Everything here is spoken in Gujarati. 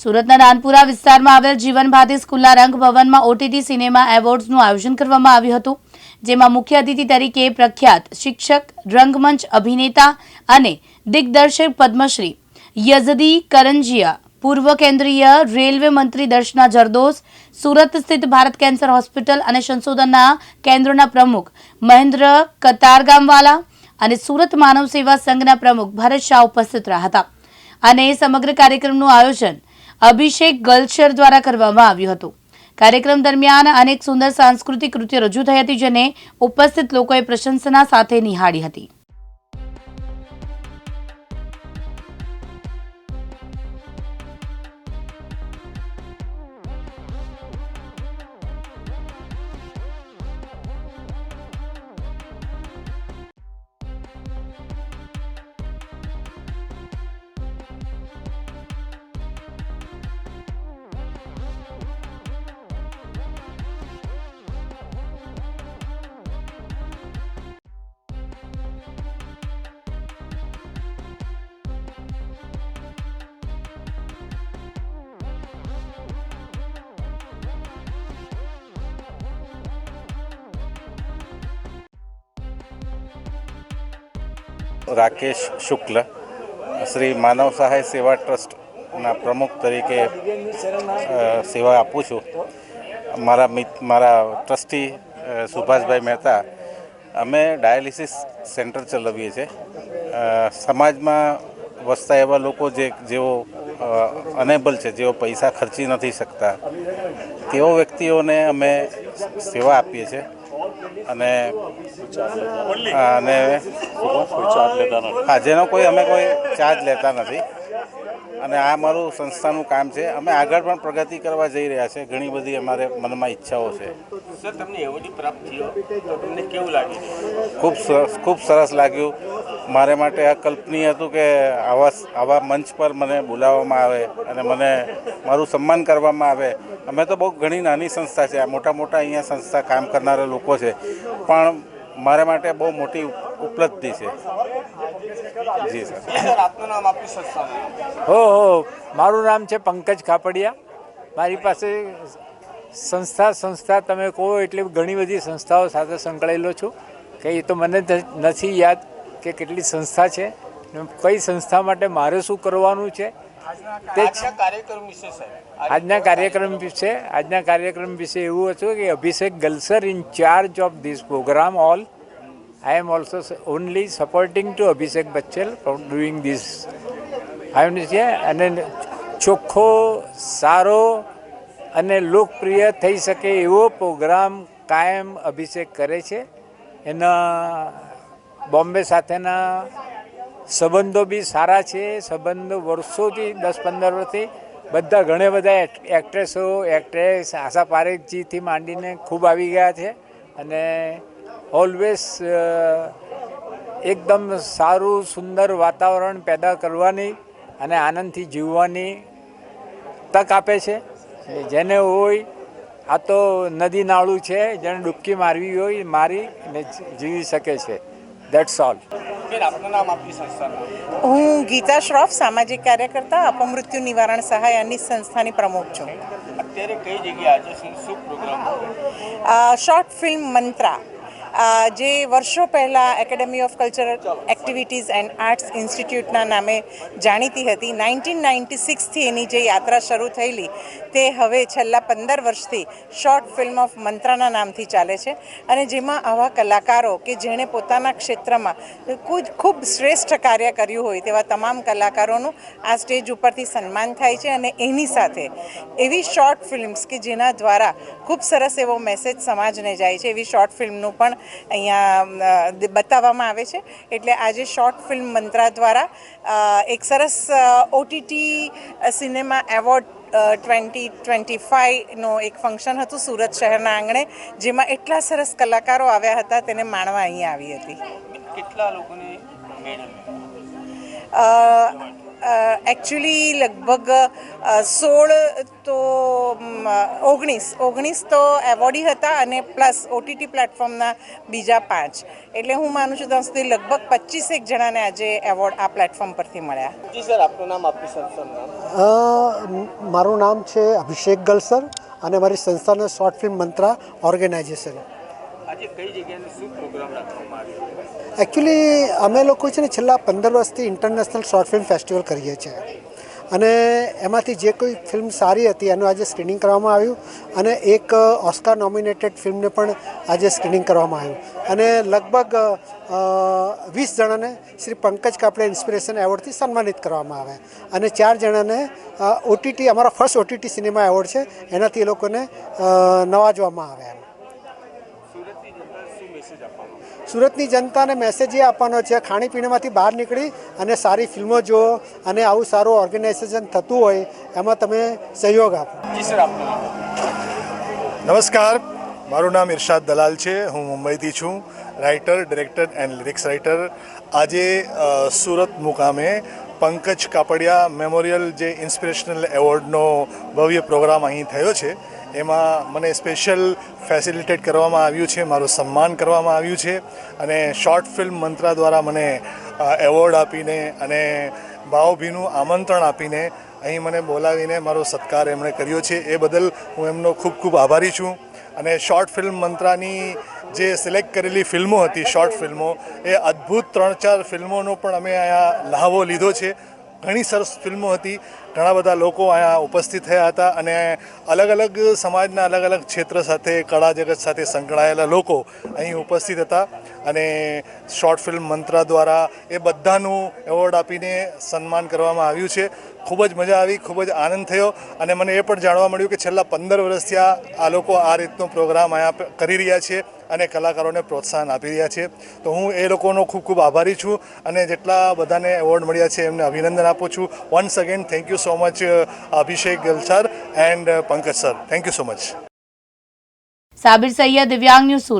સુરતના નાનપુરા વિસ્તારમાં આવેલ જીવન ભાતી સ્કૂલના રંગભવનમાં ઓટીટી સિનેમા એવોર્ડ્સનું આયોજન કરવામાં આવ્યું હતું, જેમાં મુખ્ય અતિથિ તરીકે પ્રખ્યાત શિક્ષક, રંગમંચ અભિનેતા અને દિગ્દર્શક પદ્મશ્રી યઝદી કરંજિયા, પૂર્વ કેન્દ્રીય રેલવે મંત્રી દર્શના જરદોસ, સુરત સ્થિત ભારત કેન્સર હોસ્પિટલ અને સંશોધનના કેન્દ્રના પ્રમુખ મહેન્દ્ર કતારગામવાલા અને સુરત માનવ સેવા સંઘના પ્રમુખ ભરત શાહ ઉપસ્થિત રહ્યા હતા. અને સમગ્ર કાર્યક્રમનું આયોજન અભિષેક ગલ્શર દ્વારા કરવામાં આવ્યું હતું. કાર્યક્રમ દરમિયાન અનેક સુંદર સાંસ્કૃતિક કૃત્યો રજૂ થઈ હતી જેને ઉપસ્થિત લોકોએ પ્રશંસના સાથે નિહાળી હતી. રાકેશ શુક્લ, શ્રી માનવ સહાય સેવા ટ્રસ્ટના પ્રમુખ તરીકે સેવા આપું છું. મારા મિત, મારા ટ્રસ્ટી સુભાષભાઈ મહેતા, અમે ડાયાલિસિસ સેન્ટર ચલાવીએ છીએ. સમાજમાં વસતા એવા લોકો જે, જેઓ અનેબલ છે, જેઓ પૈસા ખર્ચી નથી શકતા, તેઓ વ્યક્તિઓને અમે સેવા આપીએ છીએ. અને અને હા જેનો કોઈ અમે કોઈ ચાર્જ લેતા નથી. અને આ મારું સંસ્થાનું કામ છે. અમે આગળ પણ પ્રગતિ કરવા જઈ રહ્યા છે. ઘણી બધી અમારે મનમાં ઈચ્છાઓ છે. સર તમને એવોર્ડ પ્રાપ્ત થયો તો તમને કેવું લાગ્યું? ખૂબ સરસ ખૂબ સરસ લાગ્યું. મારે માટે આ કલ્પનીય હતું કે આવા આવા મંચ પર મને બોલાવવામાં આવે અને મને મારું સન્માન કરવામાં આવે. અમે તો બહુ ઘણી નાની સંસ્થા છે. આ મોટા મોટા અહીંયા સંસ્થા કામ કરનારા લોકો છે. પણ મારા માટે બહુ મોટી ઉપલબ્ધિ છે. જી સર. હો હો. મારું નામ છે પંકજ ખાપડિયા. મારી પાસે સંસ્થા સંસ્થા તમે કહો એટલે ઘણી બધી સંસ્થાઓ સાથે સંકળાયેલો છું કે એ તો મને નથી યાદ કે કેટલી સંસ્થા છે. કઈ સંસ્થા માટે મારે શું કરવાનું છે? તે કાર્યક્રમ વિશે આજના કાર્યક્રમ વિશે આજના કાર્યક્રમ વિશે એવું હતું કે Abhishek ગલસર in charge of this programme all I am also only supporting to Abhishek Bachchan for doing this I છે અને ચોખ્ખો સારો અને લોકપ્રિય થઈ શકે એવો પ્રોગ્રામ કાયમ અભિષેક કરે છે એના બોમ્બે સાથેના સંબંધો બી સારા છે સંબંધો વર્ષોથી દસ પંદર વર્ષથી બધા ઘણા બધા એક્ટ્રેસો એક્ટ્રેસ આશા પારેખજીથી માંડીને ખૂબ આવી ગયા છે અને ઓલવેઝ એકદમ સારું સુંદર વાતાવરણ પેદા કરવાની અને આનંદથી જીવવાની તક આપે છે. જેને હોય આ તો નદી નાળું છે જેને ડૂબકી મારવી હોય મારી અને જીવી શકે છે. દેટ્સ ઓલ બેન આપનું નામ આપની સંસ્થાનું હું ગીતા શ્રોફ સામાજિક કાર્યકર્તા અપમૃત્યુ નિવારણ સહાય અન્ય સંસ્થાની પ્રમુખ છું. અત્યારે કઈ જગ્યાએ આજે શું શું પ્રોગ્રામ શોર્ટ ફિલ્મ મંત્રા. જે વર્ષો પહેલાં Academy of Cultural Activities and Arts ઇન્સ્ટિટ્યૂટના નામે જાણીતી હતી, નાઇન્ટીન નાઇન્ટી સિક્સથી એની જે યાત્રા શરૂ થયેલી, તે હવે છેલ્લા પંદર વર્ષથી શોર્ટ ફિલ્મ ઓફ મંત્રાના નામથી ચાલે છે. અને જેમાં આવા કલાકારો કે જેણે પોતાના ક્ષેત્રમાં ખૂબ ખૂબ શ્રેષ્ઠ કાર્ય કર્યું હોય તેવા તમામ કલાકારોનું આ સ્ટેજ ઉપરથી સન્માન થાય છે અને એની સાથે એવી શોર્ટ ફિલ્મ્સ કે જેના દ્વારા ખૂબ સરસ એવો મેસેજ સમાજને જાય છે, એવી શોર્ટ ફિલ્મનું પણ અહીંયા બતાવવામાં આવે છે. એટલે આજે શોર્ટ ફિલ્મ મંત્રા દ્વારા એક સરસ OTT cinema award twenty twenty ફાઈવનો એક ફંક્શન હતું સુરત શહેરના આંગણે જેમાં એટલા સરસ કલાકારો આવ્યા હતા તેને માણવા અહીંયા આવી હતી. કેટલા લોકોને એકચ્યુઅલી લગભગ સોળ તો ઓગણીસ. ઓગણીસ તો એવોર્ડી હતા અને પ્લસ ઓટીટી પ્લેટફોર્મના બીજા પાંચ. એટલે હું માનું છું ત્યાં સુધી લગભગ પચીસેક જણાને આજે એવોર્ડ આ પ્લેટફોર્મ પરથી મળ્યા. જી સર આપનું નામ આપની સંસ્થાનું નામ? અ, મ- મારું નામ છે અભિષેક ગલસર અને મારી સંસ્થાનું short film Mantra organization. Actually અમે લોકો છે ને છેલ્લા પંદર વર્ષથી ઇન્ટરનેશનલ શોર્ટ ફિલ્મ ફેસ્ટિવલ કરીએ છીએ. અને એમાંથી જે કોઈ ફિલ્મ સારી હતી, એનું આજે સ્ક્રીનિંગ કરવામાં આવ્યું અને એક ઓસ્કાર નોમિનેટેડ ફિલ્મને પણ આજે સ્ક્રીનિંગ કરવામાં આવ્યું. અને લગભગ વીસ જણાને શ્રી પંકજ કાપડે ઇન્સ્પિરેશન એવોર્ડથી સન્માનિત કરવામાં આવે. અને ચાર જણાને ઓટીટી અમારો ફર્સ્ટ ઓટીટી સિનેમા એવોર્ડ છે. એનાથી એ લોકોને નવાજવામાં આવે સુરતની જનતા શું મેસેજ આપવાનો સુરતની જનતાને મેસેજ એ આપવાનો છે ખાણીપીણીમાંથી બહાર નીકળી અને સારી ફિલ્મો જુઓ અને આવું સારું ઓર્ગેનાઇઝેશન થતું હોય એમાં તમે સહયોગ આપો. જી સર આપનું નામ નમસ્કાર. મારું નામ ઇરશાદ દલાલ છે. હું મુંબઈથી છું. Writer director and lyrics writer આજે સુરત મુકામે પંકજ કાપડિયા મેમોરિયલ જે ઇન્સ્પિરેશનલ એવોર્ડનો ભવ્ય પ્રોગ્રામ અહીં થયો છે. એમાં મને સ્પેશિયલ ફેસિલિટેટ કરવામાં આવ્યું છે, મારું સન્માન કરવામાં આવ્યું છે અને શોર્ટ ફિલ્મ મંત્રા દ્વારા મને એવોર્ડ આપીને અને ભાવભીનું આમંત્રણ આપીને અહીં મને બોલાવીને મારો સત્કાર એમણે કર્યો છે. એ બદલ હું એમનો ખૂબ ખૂબ આભારી છું અને શોર્ટ ફિલ્મ મંત્રાની જે સિલેક્ટ કરેલી ફિલ્મો હતી શોર્ટ ફિલ્મો એ અદ્ભુત ત્રણ ચાર ફિલ્મોનો પણ અમે અહીંયા લહાવો લીધો છે. ઘણી સરસ ફિલ્મો હતી. ઘણા બધા લોકો અહીંયા ઉપસ્થિત થયા હતા અને અલગ અલગ સમાજના અલગ અલગ ક્ષેત્ર સાથે, કળા જગત સાથે સંકળાયેલા લોકો અહીં ઉપસ્થિત હતા અને શોર્ટ ફિલ્મ મંત્રા દ્વારા એ બધાનું એવોર્ડ આપીને સન્માન કરવામાં આવ્યું છે. ખૂબ જ મજા આવી, ખૂબ જ આનંદ થયો અને મને એ પણ જાણવા મળ્યું કે છેલ્લા પંદર વર્ષથી આ લોકો આ રીતનો પ્રોગ્રામ અહીંયા કરી રહ્યા છે અને કલાકારોને પ્રોત્સાહન આપી રહ્યા છે. તો હું એ લોકોનો ખૂબ ખૂબ આભારી છું અને જેટલા બધાને એવોર્ડ મળ્યા છે એમને અભિનંદન આપું છું. Once again thank you so much Abhishek Galsar and Pankaj sir. Thank you so much Sabir Saiyed, Divyang news Surat.